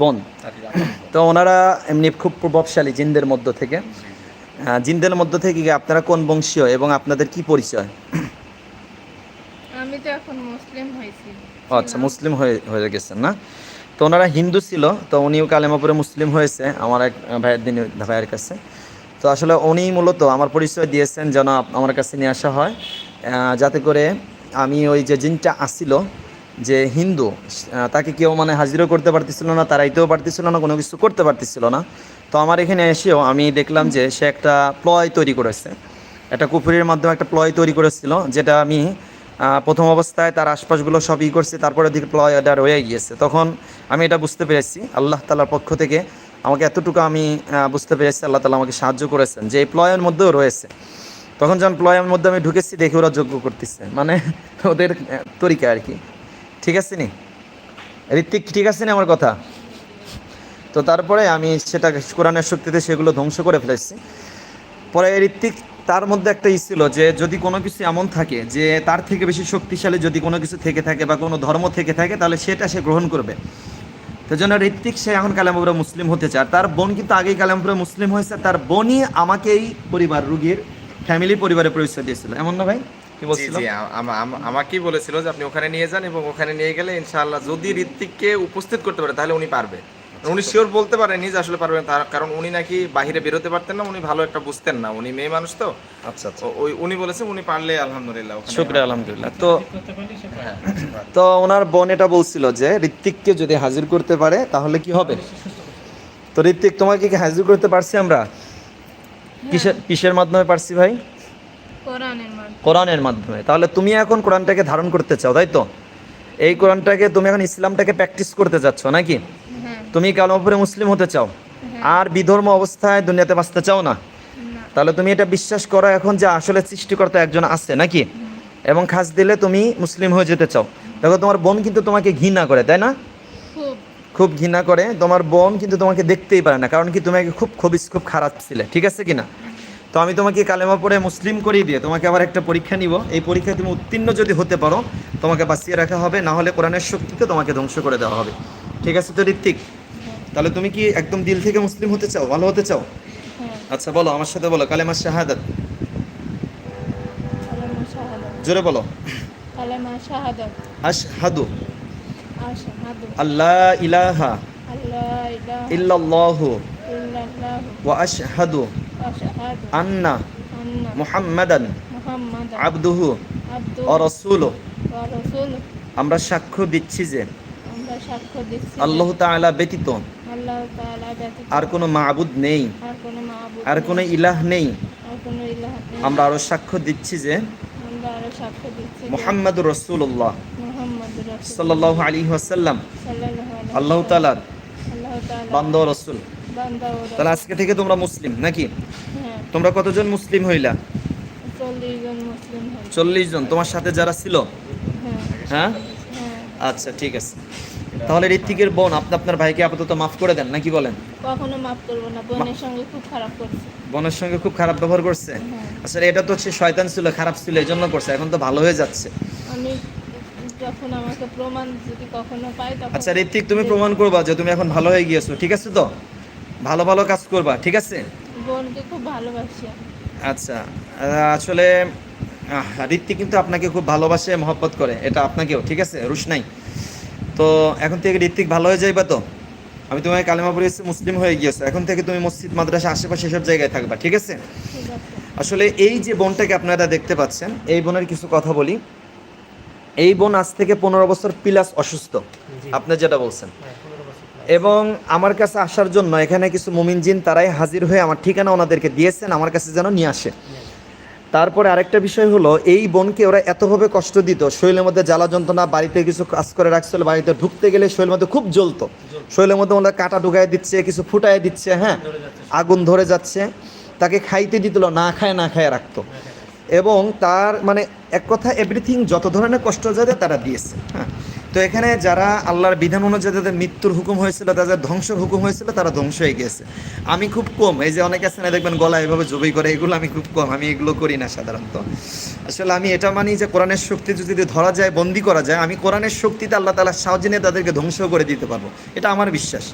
বোন। তো ওনারা এমনি খুব প্রভাবশালী জিনদের মধ্য থেকে। জিনদের মধ্য থেকে কি আপনারা কোন বংশীয় এবং আপনাদের কি পরিচয়? আমি তো এখন মুসলিম হয়েছি। আচ্ছা মুসলিম হয়ে হয়ে গেছেন না? তো ওনারা হিন্দু ছিল তো উনিও কালেমাপুরে মুসলিম হয়েছে আমার এক ভাইয়ের দিন ভাইয়ের কাছে। তো আসলে উনি মূলত আমার পরিচয় দিয়েছেন যেন আমার কাছে নিয়ে আসা হয়। যাতে করে আমি ওই যে জিনটা আসিল যে হিন্দু তাকে কেউ মানে হাজিরও করতে পারতেছিল না, তারাইতেও পারতেছিল না, কোনো কিছু করতে পারতেছিল না। তো আমার এখানে এসেও আমি দেখলাম যে সে একটা প্লয় তৈরি করেছে। একটা কুফুরির মাধ্যমে একটা প্লয় তৈরি করেছিল, যেটা আমি প্রথম অবস্থায় তার আশপাশগুলো সব ই করছি, তারপরে দিকে প্লয় এটা রয়ে গিয়েছে। তখন আমি এটা বুঝতে পেরেছি, আল্লাহ তালার পক্ষ থেকে আমাকে এতটুকু আমি বুঝতে পেরেছি, আল্লাহ তালা আমাকে সাহায্য করেছেন যে এই প্লয়ের মধ্যেও রয়েছে। তখন যখন প্লয়ের মধ্যে আমি ঢুকেছি, দেখে ওরা যোগ্য করতেছে। মানে ওদের তরিকা আর কি। ঠিক আছে নি? ঋত্বিক, ঠিক আছে নি আমার কথা? তো তারপরে আমি সেটা কোরআনের শক্তিতে সেগুলো ধ্বংস করে ফেলেছি। পরে ঋত্বিক, তার মধ্যে একটা ই ছিল যে যদি কোনো কিছু এমন থাকে যে তার থেকে বেশি শক্তিশালী যদি কোনো কিছু থেকে থাকে বা কোনো ধর্ম থেকে থাকে, তাহলে সেটা সে গ্রহণ করবে। তো জন্য ঋত্বিক, সে এখন কালামপুরে মুসলিম হতে চায়। তার বোন কিন্তু আগেই কালামপুরে মুসলিম হয়েছে। তার বোনই আমাকে এই পরিবার, রুগীর ফ্যামিলি পরিবারের পরিচয় দিয়েছিল। এমন না ভাই? কি বলছিল? জি আ- আমা- আমা- আমাকেই বলেছিল যে আপনি ওখানে নিয়ে যান এবং ওখানে নিয়ে গেলে ইনশাআল্লাহ যদি ঋত্বিককে উপস্থিত করতে পারে তাহলে উনি পারবে। উনি শিওর বলতে পারেন যে আসলে পারবেন তার কারণ উনি নাকি বাইরে বেরোতে পারতেন না উনি ভালো একটা বুঝতেন না। উনি মেয়ে মানুষ তো। আচ্ছা আচ্ছা। ওই উনি বলেছে উনি পারলে আলহামদুলিল্লাহ শুক্রিয়া আলহামদুলিল্লাহ। তো হ্যাঁ, তো ওনার বোন এটা বলছিল যে ঋত্বিককে যদি হাজির করতে পারে তাহলে কি হবে? তো ঋত্বিক তোমাকে কি হাজির করতে পারছি আমরা? কিসের কিসের মাধ্যমে পারছি ভাই? কোরআনের মাধ্যমে কোরআনের মাধ্যমে। তাহলে তুমি এখন কোরআনটাকে ধারণ করতে চাও তাই তো? এই কোরআনটাকে তুমি এখন ইসলামটাকে প্র্যাকটিস করতে যাচ্ছ নাকি? হ্যাঁ। তুমি কালমপুরে মুসলিম হতে চাও? হ্যাঁ। আর বিধর্ম অবস্থায় দুনিয়াতে বাঁচতে চাও না? তাহলে তুমি এটা বিশ্বাস করো এখন যে আসলে সৃষ্টিকর্তা একজন আছে নাকি? এবং খাস দিলে তুমি মুসলিম হয়ে যেতে চাও। দেখো তোমার বোন কিন্তু তোমাকে ঘৃণা করে তাই না? খুব। খুব ঘৃণা করে। তোমার বোন কিন্তু তোমাকে দেখতেই পারে না কারণ কি তুমি খুব খবিস খুব খারাপ ছিলে ঠিক আছে কি না তো আমি তোমাকে কালেমা পড়ে মুসলিম করিয়ে দিয়ে তোমাকে আবার একটা পরীক্ষা নিব। এই পরীক্ষায় তুমি উত্তীর্ণ যদি হতে পারো তোমাকে বাঁচিয়ে রাখা হবে না হলে কোরআনের শক্তিকে তোমাকে ধ্বংস করে দেওয়া হবে। ঠিক আছে তো ঋত্বিক? তাহলে তুমি কি একদম দিল থেকে মুসলিম হতে চাও ভালো হতে চাও? হ্যাঁ। আচ্ছা বলো আমার সাথে বলো কালেমা শাহাদাত। জোরে বলো। কালেমা শাহাদাত। আশহাদু। আশহাদু। আল্লাহ ইলাহা আল্লাহ ইলাহা ইল্লাল্লাহু ইল্লাল্লাহু। ওয়া আশহাদু। আন্না মুহাম্মাদান আবদুহু আব্দু ও রসুলু ওয়া রাসূলু আমরা সাক্ষ্য দিচ্ছি যে আল্লাহ তাআলা ব্যতীত আর কোনো মাবুদ নেই আর কোনো ইলাহ নেই। আমরা আরও সাক্ষ্য দিচ্ছি যে রসুল্লাহ মুহাম্মদ রাসূল সাল্লাল্লাহু আলাইহি ওয়াসাল্লাম। আল্লাহ তাআলা বান্দা রসুল। তাহলে আজকে থেকে তোমরা মুসলিম নাকি? হ্যাঁ। তোমরা কতজন মুসলিম হইলা? চল্লিশ জন তোমার সাথে যারা ছিল? হ্যাঁ। হ্যাঁ? হ্যাঁ। আচ্ছা ঠিক আছে। তাহলে ঋত্বিকের বোন আপনি আপনার ভাইকে আপাতত মাফ করে দেন নাকি বলেন? কখনো মাফ করব না বোনের সঙ্গে খুব খারাপ করছে। বোনের সঙ্গে খুব খারাপ ব্যবহার করছে? আসলে এটা তো হচ্ছে শয়তান ছিল খারাপ ছিল এই জন্য করছে এখন তো ভালো হয়ে যাচ্ছে। আমি যখন আমাকে প্রমাণ যদি কখনো পাই তখন আচ্ছা ঋত্বিক তুমি প্রমাণ করবা যে তুমি এখন ভালো হয়ে গিয়েছো ঠিক আছে তো? ভালো ভালো কাজ করবা ঠিক আছে? বোনকে খুব ভালোবাসি। আচ্ছা আসলে আহ, ঋত্বিক কিন্তু আপনাকে খুব ভালোবাসে মহব্বত করে এটা আপনাকেও ঠিক আছে? রুশ নাই। তো এখন থেকে ঋত্বিক ভালো হয়ে যাইবা তো? আমি তোমাকে কালেমা পড়িয়েছি মুসলিম হয়ে গিয়েছো। এখন থেকে তুমি মসজিদ মাদ্রাসা আশেপাশে সব জায়গায় থাকবা ঠিক আছে? ঠিক আছে। আসলে এই যে বোনটাকে আপনারা দেখতে পাচ্ছেন এই বোনের কিছু কথা বলি। এই বোন আজ থেকে পনেরো বছর প্লাস অসুস্থ। আপনি যেটা বলছেন। এবং আমার কাছে আসার জন্য এখানে কিছু মুমিন জিন তারাই হাজির হয়ে আমার ঠিকানা ওনাদেরকে দিয়েছেন, আমার কাছে যেন নিয়ে আসে। তারপরে আরেকটা বিষয় হলো, এই বোনকে ওরা এতভাবে কষ্ট দিত, শরীরের মধ্যে জ্বালা যন্ত্রণা, বাড়িতে কিছু কাজ করে রাখছিল, বাড়িতে ঢুকতে গেলে শরীরের মধ্যে খুব জ্বলতো। শরীরের মধ্যে ওরা কাটা ঢুকাই দিচ্ছে, কিছু ফুটায় দিচ্ছে হ্যাঁ আগুন ধরে যাচ্ছে, তাকে খাইতে দিত, না খায় না খায় রাখতো। এবং তার মানে এক কথা এভরিথিং যত ধরনের কষ্ট যাদের, তারা দিয়েছে হ্যাঁ। তো এখানে যারা আল্লাহর বিধান অনুযায়ী যাদের মৃত্যুর হুকুম হয়েছিল, তাদের ধ্বংসের হুকুম হয়েছিল, তারা ধ্বংস হয়ে গিয়েছে আমি খুব কম, এই যে অনেক আছে না, দেখবেন গলা এভাবে জবই করে, এগুলো আমি খুব কম, আমি এগুলো করি না সাধারণত। আসলে আমি এটা মানি যে কোরআনের শক্তি যদি ধরা যায়, বন্দি করা যায়, আমি কোরআনের শক্তিতে আল্লাহ তালার সাহায্য নিয়ে তাদেরকে ধ্বংস করে দিতে পারব। এটা আমার বিশ্বাস।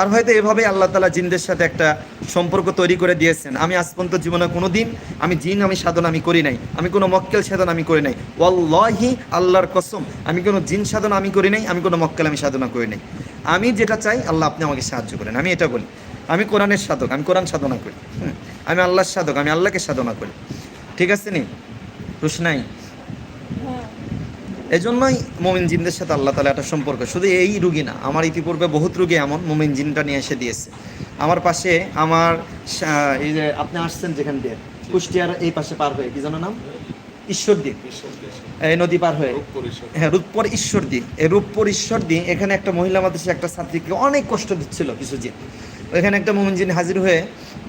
আর হয়তো এভাবেই আল্লাহ তালা জিনদের সাথে একটা সম্পর্ক তৈরি করে দিয়েছেন। আমি আজ পর্যন্ত জীবনে কোনো দিন আমি জিন, আমি সাধন আমি করি নাই। আমি কোনো মক্কেল সাধন আমি করি নাই। ওয়াল্লাহি আল্লাহর কসম, আমি কোনো জিন সাধন আমি করি নাই আমি কোনো মক্কেল আমি সাধনা করি নাই। আমি যেটা চাই আল্লাহ আপনি আমাকে সাহায্য করেন। আমি এটা বলি। আমি কোরআনের সাধক আমি কোরআন সাধনা করি। আমি আল্লাহর সাধক আমি আল্লাহকে সাধনা করি। ঠিক আছে নি? প্রশ্নাই হ্যাঁ। এই জন্যই মোমিন জিনদের সাথে আল্লাহ তালা একটা সম্পর্ক। শুধু এই রুগী না আমার ইতিপূর্বে বহুত রুগী এমন মোমিন জিনটা নিয়ে এসে দিয়েছে। আমার পাশে আমার এই যে আপনি আসছেন যেখান দিয়ে কুষ্টিয়ার এই পাশে পার হয়ে কি জানো নাম? ঈশ্বর দ্বীপ এই নদী পার হয়ে। হ্যাঁ রূপপুর ঈশ্বর দি এই রূপপুর ঈশ্বর দি এখানে একটা মহিলা মাদ্রাসা একটা ছাত্রীকে অনেক কষ্ট দিচ্ছিল কিছু জিন ওইখানে একটা মোমিন জিন হাজির হয়ে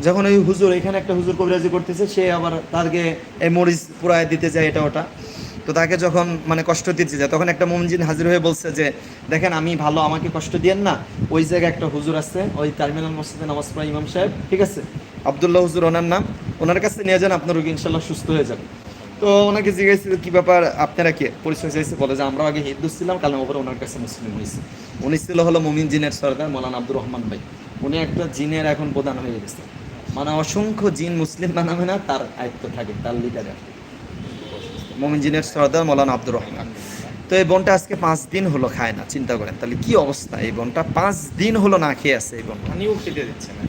যখন ওই হুজুর এখানে একটা হুজুর কবিরাজি করতেছে সে আবার তাকে এই মরিচ পুরায় দিতে যায় এটা ওটা। তো তাকে যখন মানে কষ্ট দিতে যায় তখন একটা মোমজিন হাজির হয়ে বলছে যে দেখেন আমি ভালো আমাকে কষ্ট দিয়েন না। ওই জায়গায় একটা হুজুর আছে ওই টার্মিনাল মসজিদে নামাজ পড়া ইমাম সাহেব ঠিক আছে? আবদুল্লাহ হুজুর ওনার নাম ওনার কাছে নিয়ে যান আপনার রোগী ইনশাল্লাহ সুস্থ হয়ে যাবে। তো ওনাকে জিজ্ঞাসা কি ব্যাপার? আপনারা কি? পরিচয় চাইছে, বলে যে আমরা আগে হিন্দু ছিলাম, কালে ওপরে ওনার কাছে মুসলিম হয়েছে। উনি ছিল হলো মমিন জিনের সরকার মৌলানা আব্দুর রহমান ভাই। উনি একটা জিনের এখন প্রধান হয়ে গেছে। মানে অসংখ্য জিন মুসলিম বানাবে না, তার আয়ত্ত থাকে, তার লিডারে মোমিন জিনের সর্দার মৌলানা আব্দুর রহমান। তো এই বোনটা আজকে পাঁচ দিন হলো খায় না, চিন্তা করেন। তাহলে কি অবস্থা? এই বোনটা পাঁচ দিন হলো না খেয়ে আছে, এই বোনটা। পানিও খেতে দিচ্ছে না।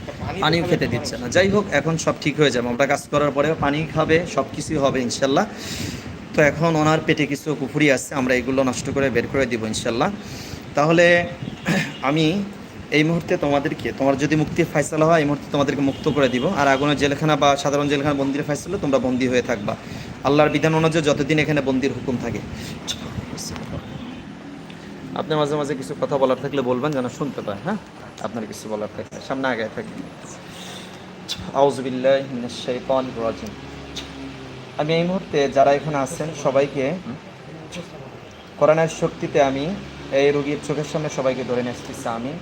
পানিও খেতে দিচ্ছে না। যাই হোক, এখন সব ঠিক হয়ে যাবে। আমরা কাজ করার পরে পানি খাবে সব কিছুই হবে ইনশাল্লাহ। তো এখন ওনার পেটে কিছু কুফুরি আছে, আমরা এগুলো নষ্ট করে বের করে দিব ইনশাল্লাহ। তাহলে আমি এই মুহূর্তে তোমাদেরকে, তোমার যদি মুক্তির ফয়সালা হয়, এই মুহূর্তে তোমাদেরকে মুক্ত করে দিব। আর আগুনের জেলখানা বা সাধারণ জেলখানা বন্দির ফয়সালা তোমরা বন্দি হয়ে থাকবা। আল্লাহর বিধান অনুযায়ী যতদিন এখানে বন্দির হুকুম থাকে। আপনি মাঝে মাঝে কিছু কথা বলার থাকলে বলবেন, যেন শুনতে পায় হ্যাঁ? আপনার কিছু বলার থাকলে সামনে আগে আউজবিল্লাহ আমি এই মুহূর্তে যারা এখানে আছেন সবাইকে করোনার শক্তিতে আমি এই রোগীর চোখের সামনে সবাইকে ধরে নিয়ে আসতেছি আমি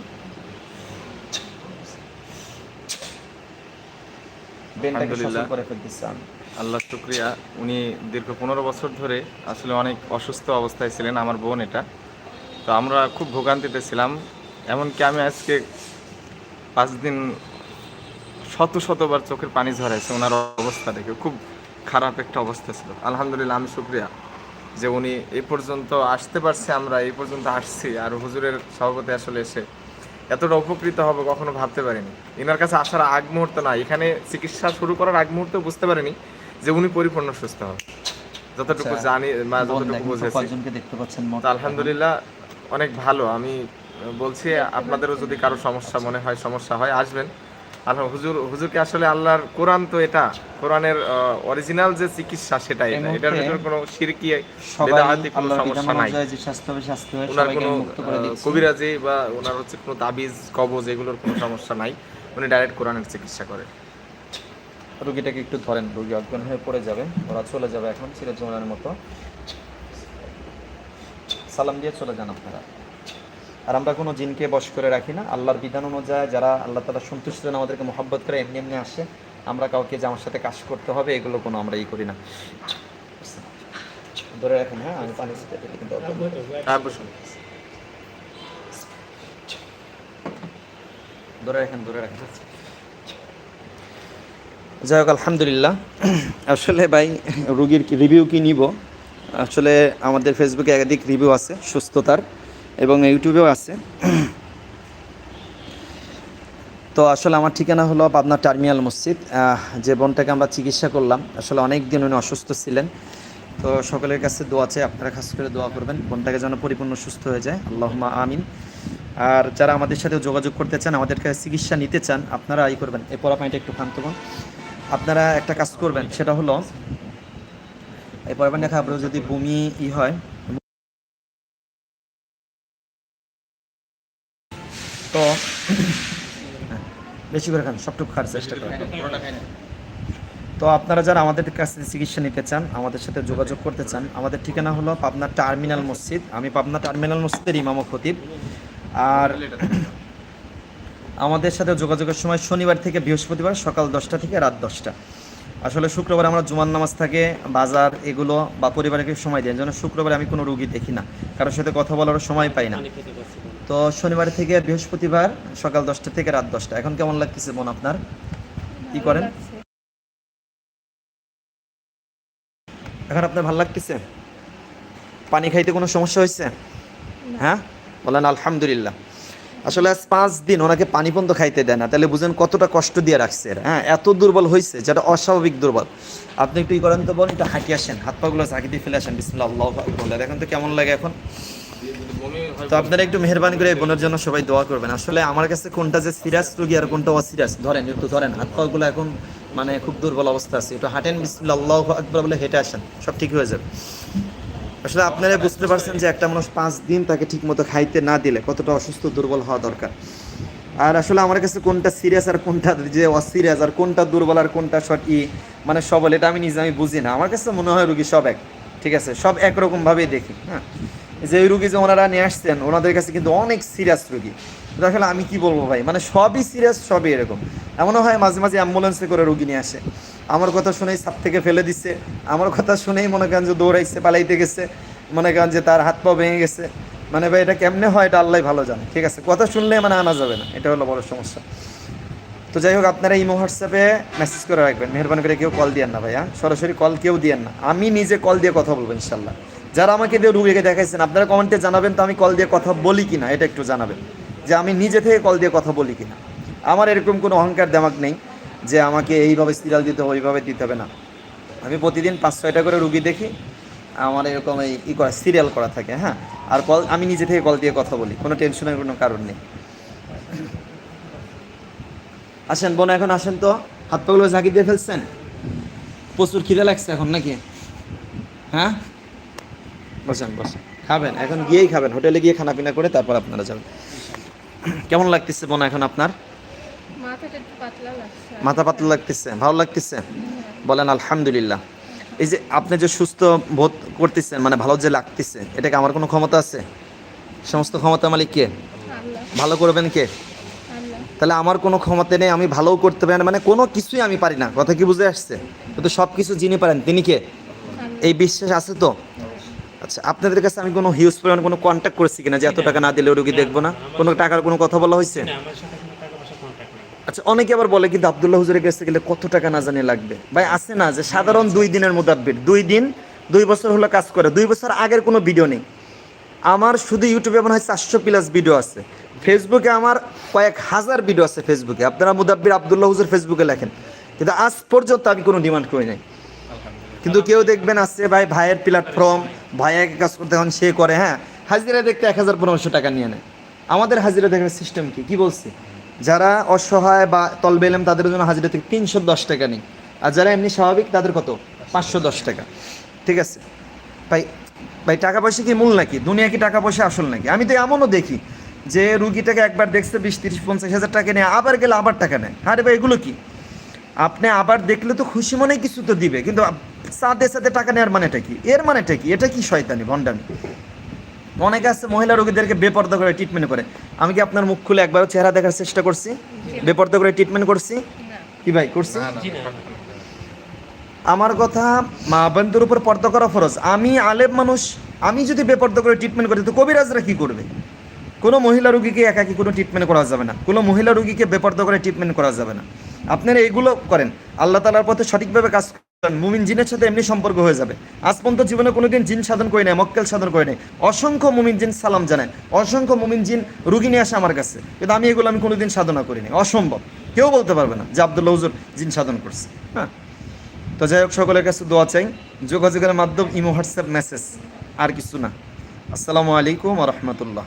আল্লাহ শুক্রিয়া। উনি দীর্ঘ পনেরো বছর ধরে আসলে অনেক অসুস্থ অবস্থায় ছিলেন আমার বোন এটা। তো আমরা খুব ভোগান্তিতে ছিলাম। এমনকি আমি আজকে পাঁচ দিন শত শতবার চোখের পানি ঝরাইছে ওনার অবস্থা দেখে। খুব খারাপ একটা অবস্থা ছিল। আলহামদুলিল্লাহ আমি শুক্রিয়া যে উনি এই পর্যন্ত আসতে পারছে আমরা এই পর্যন্ত আসছি। আর হুজুরের সভাপতি আসলে এসে এতটা উপকৃত হবে কখনো ভাবতে পারিনি। এনার কাছে আসার আগ মুহূর্ত না এখানে চিকিৎসা শুরু করার আগ মুহূর্তে বুঝতে পারিনি যে উনি পরিপূর্ণ সুস্থ হবে। যতটুকু আচ্ছা, জানি যতটুকু বুঝেছি। আলহামদুলিল্লাহ অনেক ভালো। আমি বলছি আপনাদেরও যদি কারও সমস্যা মনে হয় সমস্যা হয় আসবেন। আল্লাহ হুজুর হুজুরকে আসলে আল্লাহর কোরআন তো এটা কোরআনের অরিজিনাল যে চিকিৎসা সেটাই এটা। এটার ভিতরে কোনো শিরকি বেদাহাতি কোনো সমস্যা নাই। ওনার কোনো কবিরাজি বা ওনার হচ্ছে কোনো তাবিজ কবজ এগুলোর কোনো সমস্যা নাই। উনি ডাইরেক্ট কোরআনের চিকিৎসা করে। রুগীটাকে একটু ধরেন রুগী অজ্ঞান হয়ে পড়ে যাবে ওরা চলে যাবে এখন চিরজীবনের মতো। সালাম দিয়ে চলে যান আপনারা। আর আমরা কোনো জিনকে বশ করে রাখি না। আল্লাহর বিধান অনুযায়ী যারা আল্লাহ তালা সন্তুষ্ট যেন আমাদেরকে মহব্বত করে এমনি এমনি আসে আমরা কাউকে যে আমার সাথে কাজ করতে হবে এগুলো কোনো আমরা ই করি না। ধরে রাখেন হ্যাঁ আমি পানি কিন্তু হ্যাঁ ধরে রাখেন ধরে রাখেন। যাই হোক আলহামদুলিল্লাহ। আসলে ভাই রুগীর রিভিউ কি নিব? আসলে আমাদের ফেসবুকে একাধিক রিভিউ আছে সুস্থতার। এবং ইউটিউবেও আছে। তো আসলে আমার ঠিকানা হলো পাবনা টার্মিনাল মসজিদ। যে বোনটাকে আমরা চিকিৎসা করলাম, আসলে অনেক দিন উনি অসুস্থ ছিলেন। তো সকলের কাছে দোয়া চাই, আপনারা খাস করে দোয়া করবেন। বোনটাকে যেন পরিপূর্ণ সুস্থ হয়ে যায়। আল্লাহমা আমিন। আর যারা আমাদের সাথে যোগাযোগ করতে চান, আমাদের কাছে চিকিৎসা নিতে চান, আপনারা এই করবেন। এই পড়া পানিটা একটু খান্ত আপনারা একটা কাজ করবেন, সেটা হলো, এই পড়া পানিটা যদি বমি ই হয় বেশি করে খান সবটুকু খাওয়ার চেষ্টা করেন। তো আপনারা যারা আমাদের কাছে চিকিৎসা নিতে চান আমাদের সাথে যোগাযোগ করতে চান আমাদের ঠিকানা হলো পাবনা টার্মিনাল মসজিদ। আমি পাবনা টার্মিনাল মসজিদের ইমাম খতিব। আর আমাদের সাথে যোগাযোগের সময় শনিবার থেকে বৃহস্পতিবার সকাল দশটা থেকে রাত দশটা। আসলে শুক্রবার আমরা জুমার নামাজ থাকে বাজার এগুলো বা পরিবারকে সময় দেয় জন্য শুক্রবার আমি কোনো রুগী দেখি না কারোর সাথে কথা বলারও সময় পাই না। তো শনিবার থেকে বৃহস্পতিবার সকাল দশটা থেকে রাত দশটা। এখন কেমন লাগতেছে বোন আপনার? কি করেন? এখন আপনার ভালো লাগতেছে? পানি খাইতে কোনো সমস্যা হয়েছে? হ্যাঁ? বলেন আলহামদুলিল্লাহ। আসলে আজ পাঁচ দিন ওনাকে পানি পর্যন্ত খাইতে দেয় না। তাহলে বুঝেন কতটা কষ্ট দিয়ে রাখছে হ্যাঁ এত দুর্বল হয়েছে যেটা অস্বাভাবিক দুর্বল। আপনি একটু ই করেন তো বলেন একটু হাঁটি আসেন। হাত পাগুলো ঝাঁকি দিয়ে ফেলে আসেন। বিসমুল্লাহ দেখেন তো কেমন লাগে এখন। তো আপনারা একটু মেহরবানি করে বোনের জন্য সবাই দোয়া করবেন। আসলে আমার কাছে কোনটা যে সিরিয়াস রোগী আর কোনটা অসিরিয়াস? ধরেন, একটু ধরেন, হাত পাগুলো এখন মানে খুব দুর্বল অবস্থা আছে। একটু হাঁটেন বিসমুল্লাহ আকবর বলে হেঁটে আসেন, সব ঠিক হয়ে যাবে। আসলে আপনারা বুঝতে পারছেন যে একটা মানুষ পাঁচ দিন তাকে ঠিক মতো খাইতে না দিলে কতটা অসুস্থ, দুর্বল হওয়া দরকার। আর আসলে আমার কাছে কোনটা সিরিয়াস আর কোনটা যে অসিরিয়াস, আর কোনটা দুর্বল আর কোনটা শট ই মানে সবল, এটা আমি নিজে আমি বুঝি না। আমার কাছে মনে হয় রুগী সব এক, ঠিক আছে? সব একরকমভাবেই দেখি হ্যাঁ? যে রুগী যে ওনারা নিয়ে আসছেন, ওনাদের কাছে কিন্তু অনেক সিরিয়াস রুগী। আসলে আমি কি বলব ভাই? মানে সবই সিরিয়াস সবই এরকম। এমনও হয় মাঝে মাঝে অ্যাম্বুলেন্সে করে রুগী নিয়ে আসে। আমার কথা শুনেই সাপ থেকে ফেলে দিচ্ছে আমার কথা শুনেই মনে করেন যে দৌড়াইছে, পালাইতে গেছে। মনে করেন যে তার হাত পা ভেঙে গেছে। মানে ভাই, এটা কেমনে হয় এটা আল্লাহ ভালো জানে। ঠিক আছে? কথা শুনলে মানে আনা যাবে না। এটা হলো বড় সমস্যা। তো যাই হোক, আপনারা ইমো হোয়াটসঅ্যাপে মেসেজ করে রাখবেন। মেহরবানি করে কেউ কল দিয়েন না ভাইয়া। সরাসরি কল কেউ দিয়েন না। আমি নিজে কল দিয়ে কথা বলব ইনশাল্লাহ যারা আমাকে দিয়ে রুগীকে দেখাইছেন, আপনারা কমেন্টে জানাবেন তো আমি কল দিয়ে কথা বলি কি না এটা একটু জানাবেন। যে আমি নিজে থেকে কল দিয়ে কথা বলি কিনা। আমার এরকম কোনো অহংকার দেমাক নেই যে আমাকে এইভাবে সিরিয়াল দিতে হবে ওইভাবে দিতে হবে না। আমি প্রতিদিন পাঁচ, ছয়টা করে রুগী দেখি, আমার এরকম এই ই করা সিরিয়াল করা থাকে হ্যাঁ? আর কল আমি নিজে থেকে কল দিয়ে কথা বলি, কোনো টেনশনের কোনো কারণ নেই। আসেন, বোন, এখন আসেন তো। হাত পাগুলো ঝাঁকি দিয়ে ফেলছেন? প্রচুর খিদে লাগছে এখন নাকি? হ্যাঁ? বসেন বসেন। খাবেন এখন গিয়েই খাবেন। হোটেলে গিয়ে খানা পিনা করে তারপর আপনারা যাবেন। কেমন লাগতেছে বোন এখন আপনার? মাথা পাতলা লাগতেছে ভালো লাগতেছে? বলেন আলহামদুলিল্লাহ। এই যে আপনি যে সুস্থ বোধ করতেছেন মানে ভালো যে লাগতেছে এটাকে আমার কোনো ক্ষমতা আছে? সমস্ত ক্ষমতা মালিক কে? ভালো করবেন কে? তাহলে আমার কোনো ক্ষমতা নেই আমি ভালোও করতে পারি না মানে কোনো কিছুই আমি পারি না। কথা কি বুঝে আসছে? কিন্তু সব কিছু যিনি পারেন তিনি কে? এই বিশ্বাস আছে তো? আচ্ছা আপনাদের কাছে আমি কোনো হিউজ পরিমাণ কোনো কন্ট্যাক্ট করেছি কিনা যে এত টাকা না দিলে রুগী দেখব না? কোনো টাকার কোনো কথা বলা হয়েছে? আচ্ছা অনেকে আবার বলে কিন্তু আবদুল্লাহ হুজুরের কাছে গেলে কত টাকা না জানিয়ে লাগবে। ভাই আছে না যে সাধারণ দুই দিনের মোতাব্বির দুই দিন দুই বছর হলো কাজ করে। দুই বছর আগের কোনো ভিডিও নেই। আমার শুধু ইউটিউবে মনে হয় চারশো প্লাস ভিডিও আছে। ফেসবুকে আমার কয়েক হাজার ভিডিও আছে ফেসবুকে আপনারা মুদাব্বির আবদুল্লাহ হুজুর ফেসবুকে লেখেন। কিন্তু আজ পর্যন্ত আমি কোনো ডিমান্ড করি নাই। কিন্তু কেউ দেখবেন আসছে ভাই ভাইয়ের প্ল্যাটফর্ম ভাইয়াকে কাজ করতে এখন সে করে হ্যাঁ? হাজিরা দেখতে এক হাজার পনেরোশো টাকা নিয়ে নেয়। আমাদের হাজিরা দেখার সিস্টেম কি? কি বলছি? যারা অসহায় বা তলবে এলাম, তাদের জন্য হাজিরা থেকে তিনশো দশ টাকা নেই। আর যারা এমনি স্বাভাবিক, তাদের কত? পাঁচশো দশ টাকা। ঠিক আছে? ভাই ভাই, টাকা পয়সা কি মূল নাকি? দুনিয়া কি টাকা পয়সা আসল নাকি? আমি তো এমনও দেখি যে রুগীটাকে একবার দেখছে বিশ, তিরিশ, পঞ্চাশ হাজার টাকা নিয়ে, আবার গেলে আবার টাকা নেয়। আরে ভাই, এগুলো কি? আপনি আবার দেখলে তো খুশি মনে কিছু তো দিবে। কিন্তু সাথে সাথে টাকা নেওয়ার মানেটা কি? এর মানেটা কি? এটা কি শয়তানি ভণ্ডামি অনেকে আছে মহিলা রোগীদেরকে বেপর্দা করে ট্রিটমেন্ট করে। আমি কি আপনার মুখ খুলে একবারও চেহারা দেখার চেষ্টা করছি? বেপর্দা করে ট্রিটমেন্ট করছি? কি ভাই করছি? আমার কথা মা বোনদের উপর পর্দা করা ফরজ। আমি আলেম মানুষ আমি যদি বেপর্দা করে ট্রিটমেন্ট করি তো কবিরাজরা কি করবে? কোনো মহিলা রুগীকে একাকি কোনো ট্রিটমেন্ট করা যাবে না। কোনো মহিলা রুগীকে বেপর্দা করে ট্রিটমেন্ট করা যাবে না। আপনারা এগুলো করেন। আল্লাহ তালার পথে সঠিকভাবে কাজ করেন মুমিন জিনের সাথে এমনি সম্পর্ক হয়ে যাবে। আজ পর্যন্ত জীবনে কোনোদিন জিন সাধন করে নাই, মক্কেল সাধন করে নাই। অসংখ্য মুমিন জিন সালাম জানায়, অসংখ্য মুমিন জিন রুগী নিয়ে আসে আমার কাছে। কিন্তু আমি এগুলো আমি কোনোদিন সাধনা করিনি অসম্ভব। কেউ বলতে পারবে না যে আবদুল্লাহ হুজুর জিন সাধন করছে হ্যাঁ? তো যাই হোক, সকলের কাছে দোয়া চাই, যোগাযোগের মাধ্যম, ইমো, হোয়াটসঅ্যাপ, মেসেজ, আর কিছু না। আসসালামু আলাইকুম রহমতুল্লাহ।